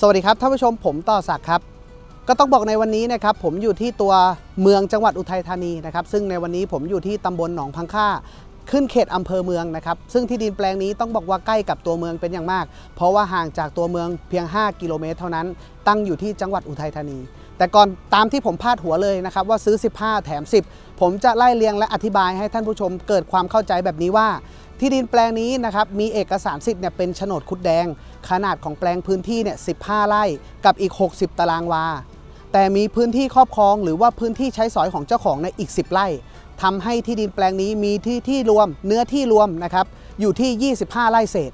สวัสดีครับท่านผู้ชมผมต่อศักดิ์ครับ ก็ต้องบอกในวันนี้นะครับผมอยู่ที่ตัวเมืองจังหวัดอุทัยธานีนะครับซึ่งในวันนี้ผมอยู่ที่ตำบลหนองพังค่า ขึ้นเขตอำเภอเมืองนะครับซึ่งที่ดินแปลงนี้ต้องบอกว่าใกล้กับตัวเมืองเป็นอย่างมาก เพราะว่าห่างจากตัวเมืองเพียง 5 กิโลเมตรเท่านั้น ตั้งอยู่ที่จังหวัดอุทัยธานี แต่ก่อนตามที่ผมพาดหัวเลยนะครับว่าซื้อ 15 แถม 10 ผมจะไล่เรียงและอธิบายให้ท่านผู้ชมเกิดความเข้าใจแบบนี้ว่า ที่ดินแปลงนี้นะครับมีเอกสารสิทธิ์เนี่ยเป็นโฉนดคุดแดง ขนาดของแปลงพื้นที่เนี่ย15 ไร่กับอีก 60 ตารางวา แต่มีพื้นที่ครอบครอง หรือว่าพื้นที่ใช้สอยของเจ้าของในอีก 10 ไร่ทำให้ที่ดินแปลงนี้มีที่ที่รวมเนื้อที่รวมนะครับอยู่ที่ 25 ไร่เศษ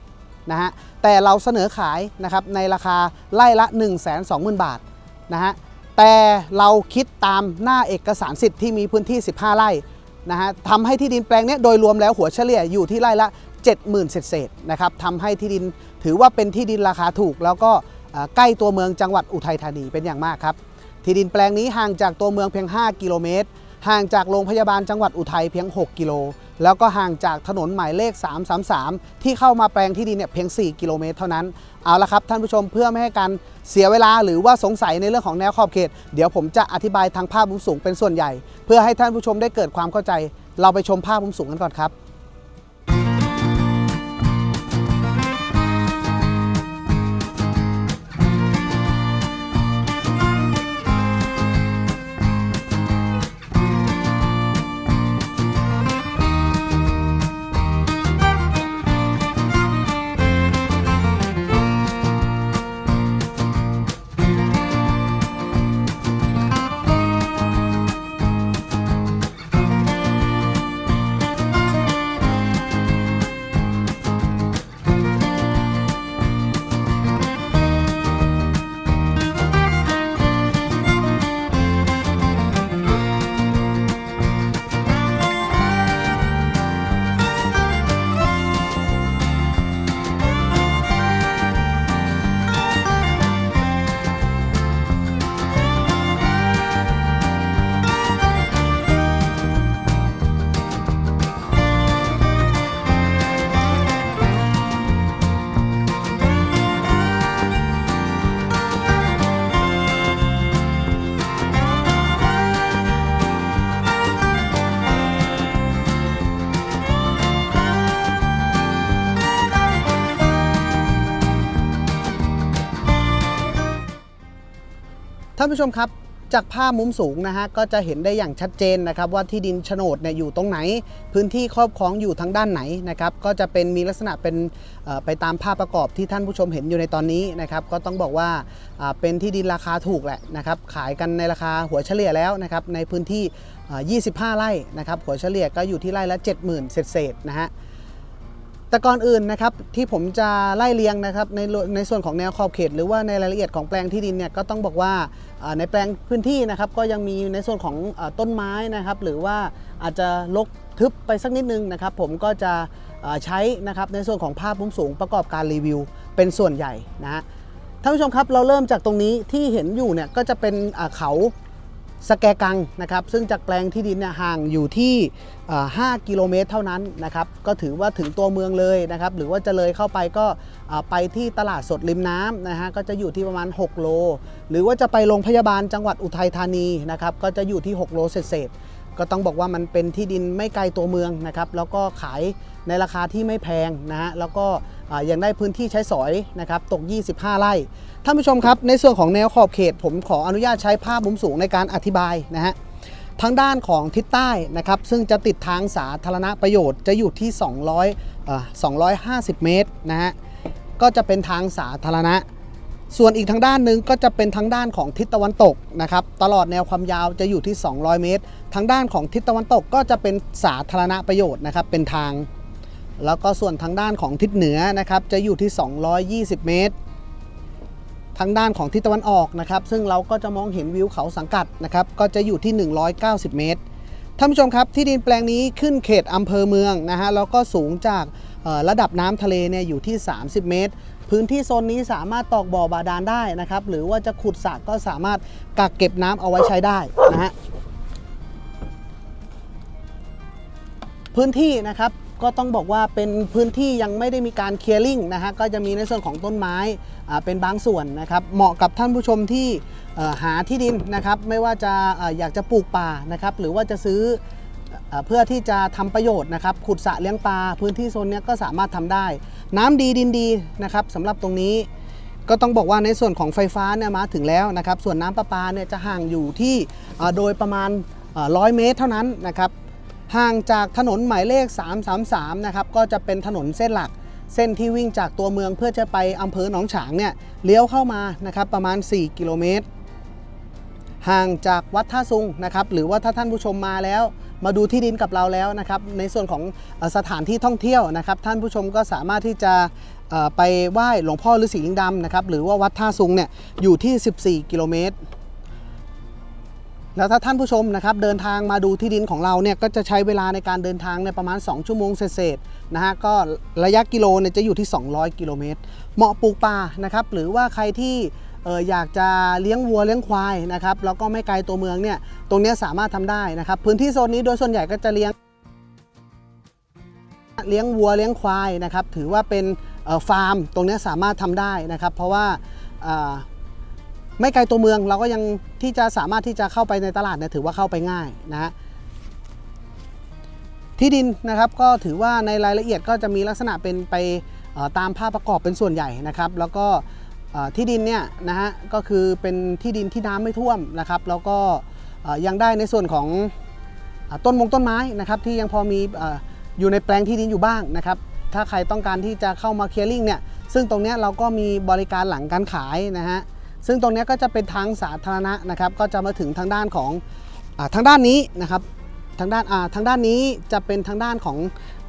นะฮะแต่เราเสนอขายนะครับในราคาไร่ละ 1 2 0 0 0 0 บาทนะฮะ แต่เราคิดตามหน้าเอกสารสิทธิ์ที่มีพื้นที่ 15 ไร่นะฮะทำให้ที่ดินแปลงนี้โดยรวมแล้วหัวเฉลี่ยอยู่ที่ไร่ละ 70,000 เศษๆนะครับทำให้ที่ดินถือว่าเป็นที่ดินราคาถูก แล้วก็ใกล้ตัวเมืองจังหวัดอุทัยธานีเป็นอย่างมากครับ ที่ดินแปลงนี้ห่างจากตัวเมืองเพียง 5 กิโลเมตร ห่างจากโรงพยาบาลจังหวัดอุทัยเพียง 6 กิโล แล้วก็ห่างจากถนนหมายเลข 333 ที่เข้ามาแปลงที่ดินเนี่ยเพียง 4 กิโลเมตรเท่านั้น เอาละครับท่านผู้ชมเพื่อไม่ให้การเสียเวลาหรือว่าสงสัยในเรื่องของแนวขอบเขต เดี๋ยวผมจะอธิบายทางภาพมุมสูงเป็นส่วนใหญ่ เพื่อให้ท่านผู้ชมได้เกิดความเข้าใจ เราไปชมภาพมุมสูงกันก่อนครับ ท่านผู้ชมครับจากภาพมุมสูงนะฮะก็จะเห็นได้อย่างชัดเจนนะครับว่าที่ดินโฉนดเนี่ยอยู่ตรงไหน พื้นที่ครอบครองอยู่ทางด้านไหนนะครับก็จะเป็นมีลักษณะเป็นไปตามภาพประกอบที่ท่านผู้ชมเห็นอยู่ในตอนนี้นะครับก็ต้องบอกว่าเป็นที่ดินราคาถูกแหละนะครับขายกันในราคาหัวเฉลี่ยแล้วนะครับในพื้นที่ 25 ไร่นะครับหัวเฉลี่ยก็อยู่ที่ไร่ละ 70,000 เศษๆนะฮะ แต่ก่อนอื่นนะครับที่ผมจะไล่เรียงนะครับในในส่วนของแนวขอบเขต หรือว่าในรายละเอียดของแปลงที่ดินเนี่ยก็ต้องบอกว่าในแปลงพื้นที่นะครับก็ยังมีในส่วนของต้นไม้นะครับหรือว่าอาจจะลกทึบไปสักนิดนึงนะครับผมก็จะใช้นะครับในส่วนของภาพมุมสูงประกอบการรีวิว เป็นส่วนใหญ่นะฮะท่านผู้ชมครับเราเริ่มจากตรงนี้ที่เห็นอยู่เนี่ยก็จะเป็นเขา สแกกังนะครับซึ่งจากแปลงที่ดินเนี่ยห่างอยู่ที่ 5 กิโลเมตรเท่านั้นนะครับก็ถือว่าถึงตัวเมืองเลยนะครับหรือว่าจะเลยเข้าไปก็ไปที่ตลาดสดริมน้ำนะฮะก็จะอยู่ที่ประมาณ 6 โล หรือว่าจะไปโรงพยาบาลจังหวัดอุทัยธานีนะครับก็จะอยู่ที่ 6 โลเศษ ก็ต้องบอกว่ามันเป็นที่ดินไม่ไกลตัวเมืองนะครับ แล้วก็ขายในราคาที่ไม่แพงนะฮะแล้วก็ยังได้พื้นที่ใช้สอยนะครับตก 25 ไร่ท่านผู้ชมครับ ในส่วนของแนวขอบเขต ผมขออนุญาตใช้ภาพมุมสูงในการอธิบายนะฮะทางด้านของทิศใต้นะครับ ซึ่งจะติดทางสาธารณประโยชน์จะอยู่ที่ 200เอ่อ250 เมตรนะฮะก็จะเป็นทางสาธารณะ ส่วนอีกทางด้านหนึ่งก็จะเป็นทางด้านของทิศตะวันตกนะครับ ตลอดแนวความยาวจะอยู่ที่ 200 เมตร ทางด้านของทิศตะวันตกก็จะเป็นสาธารณประโยชน์นะครับ เป็นทาง แล้วก็ส่วนทางด้านของทิศเหนือนะครับ จะอยู่ที่ 220 เมตร ทางด้านของทิศตะวันออกนะครับ ซึ่งเราก็จะมองเห็นวิวเขาสังกัดนะครับ ก็จะอยู่ที่ 190 เมตร ท่านผู้ชมครับที่ดินแปลงนี้ขึ้นเขตอำเภอเมืองนะฮะแล้วก็สูงจากระดับน้ำทะเลเนี่ยอยู่ที่ 30 เมตร พื้นที่โซนนี้สามารถตอกบ่อบาดาลได้นะครับ หรือว่าจะขุดสระก็สามารถกักเก็บน้ำเอาไว้ใช้ได้นะฮะพื้นที่นะครับ ก็ต้องบอกว่าเป็นพื้นที่ยังไม่ได้มีการเคลียร์ลิงนะฮะก็จะมีในส่วนของต้นไม้เป็นบางส่วนนะครับ เหมาะกับท่านผู้ชมที่หาที่ดินนะครับ ไม่ว่าจะอยากจะปลูกป่านะครับ หรือว่าจะซื้อเพื่อที่จะทำประโยชน์นะครับขุดสระเลี้ยงปลาพื้นที่โซนนี้ก็สามารถทำได้ น้ำดีดินดีนะครับสำหรับตรงนี้ก็ต้องบอกว่าในส่วนของไฟฟ้าเนี่ยมาถึงแล้วนะครับ ส่วนน้ำประปาเนี่ยจะห่างอยู่ที่โดยประมาณร้อยเมตรเท่านั้นนะครับ ห่างจากถนนหมายเลข 333 นะครับ ก็จะเป็นถนนเส้นหลัก เส้นที่วิ่งจากตัวเมืองเพื่อจะไปอำเภอหนองฉางเนี่ย เลี้ยวเข้ามานะครับประมาณ 4 กิโลเมตร ห่างจากวัดท่าซุงนะครับ หรือว่าถ้าท่านผู้ชมมาแล้ว มาดูที่ดินกับเราแล้วนะครับ ในส่วนของสถานที่ท่องเที่ยวนะครับ ท่านผู้ชมก็สามารถที่จะไปไหว้หลวงพ่อฤาษีลิงดำนะครับ หรือว่าวัดท่าซุงเนี่ย อยู่ที่ 14 กิโลเมตร แล้วถ้าท่านผู้ชมนะครับเดินทางมาดูที่ดินของเราเนี่ยก็จะใช้เวลาในการเดินทางเนี่ยประมาณ 2 ชั่วโมงเศษๆนะฮะก็ระยะกิโลเนี่ยจะอยู่ที่ 200 กิโลเมตร เหมาะปลูกป่านะครับหรือว่าใครที่เอออยากจะเลี้ยงวัวเลี้ยงควายนะครับแล้วก็ไม่ไกลตัวเมืองเนี่ยตรงนี้สามารถทำได้นะครับพื้นที่โซนนี้โดยส่วนใหญ่ก็จะเลี้ยง เลี้ยงวัวเลี้ยงควายนะครับถือว่าเป็นฟาร์มตรงนี้สามารถทำได้นะครับ เพราะว่า ไม่ไกลตัวเมืองเราก็ยังที่จะสามารถที่จะเข้าไปในตลาดเนี่ยถือว่าเข้าไปง่ายนะฮะที่ดินนะครับก็ถือว่าในรายละเอียดก็จะมีลักษณะเป็นไปตามภาพประกอบเป็นส่วนใหญ่นะครับ แล้วก็ที่ดินเนี่ยนะฮะก็คือเป็นที่ดินที่น้ำไม่ท่วมนะครับ แล้วก็ยังได้ในส่วนของอต้นมงต้นไม้นะครับ ที่ยังพอมีออยู่ในแปลงที่ดินอยู่บ้างนะครับ ถ้าใครต้องการที่จะเข้ามาเคลียร์ลิงเนี่ยซึ่งตรงนี้เราก็มีบริการหลังการขายนะฮะ ซึ่งตรงนี้ก็จะเป็นทางสาธารณะนะครับ ก็จะมาถึงทางด้านของอทางด้านนี้นะครับทางด้านทางด้านนี้จะเป็นทางด้านของ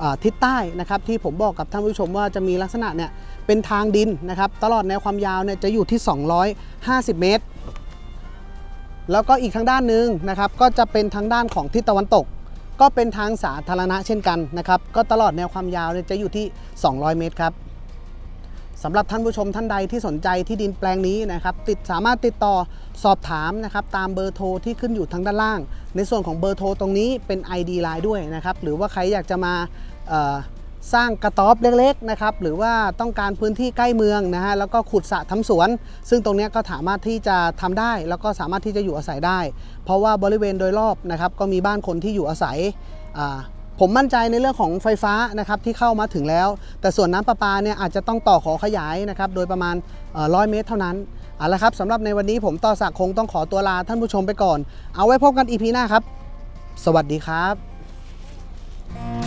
อทิศใต้นะครับ ที่ผมบอกกับท่านผู้ชมว่าจะมีลักษณะเนี่ยเป็นทางดินนะครับ ตลอดแนวความยาวเนี่ยจะอยู่ที่ 250 เมตร แล้วก็อีกทางด้านหนึ่งนะครับ ก็จะเป็นทางด้านของทิศตะวันตก ก็เป็นทางสาธารณะเช่นกันนะครับ ก็ตลอดแนวความยาวเนี่ยจะอยู่ที่ 200 เมตรครับ สำหรับท่านผู้ชมท่านใดที่สนใจที่ดินแปลงนี้นะครับติดสามารถติดต่อสอบถามนะครับตามเบอร์โทรที่ขึ้นอยู่ทางด้านล่าง ในส่วนของเบอร์โทรตรงนี้เป็น ID Line ด้วยนะครับหรือว่าใครอยากจะมาสร้างกระต๊อบเล็กๆนะครับหรือว่าต้องการพื้นที่ใกล้เมืองนะฮะแล้วก็ขุดสระทำสวน ซึ่งตรงนี้ก็สามารถที่จะทำได้ แล้วก็สามารถที่จะอยู่อาศัยได้ เพราะว่าบริเวณโดยรอบนะครับก็มีบ้านคนที่อยู่อาศัย ผมมั่นใจในเรื่องของไฟฟ้านะครับที่เข้ามาถึงแล้ว แต่ส่วนน้ำประปาเนี่ยอาจจะต้องต่อขอขยายนะครับโดยประมาณร้อยเมตรเท่านั้นเอาละครับสำหรับในวันนี้ผมต่อสักคงต้องขอตัวลาท่านผู้ชมไปก่อน เอาไว้พบกันอีพีหน้าครับ สวัสดีครับ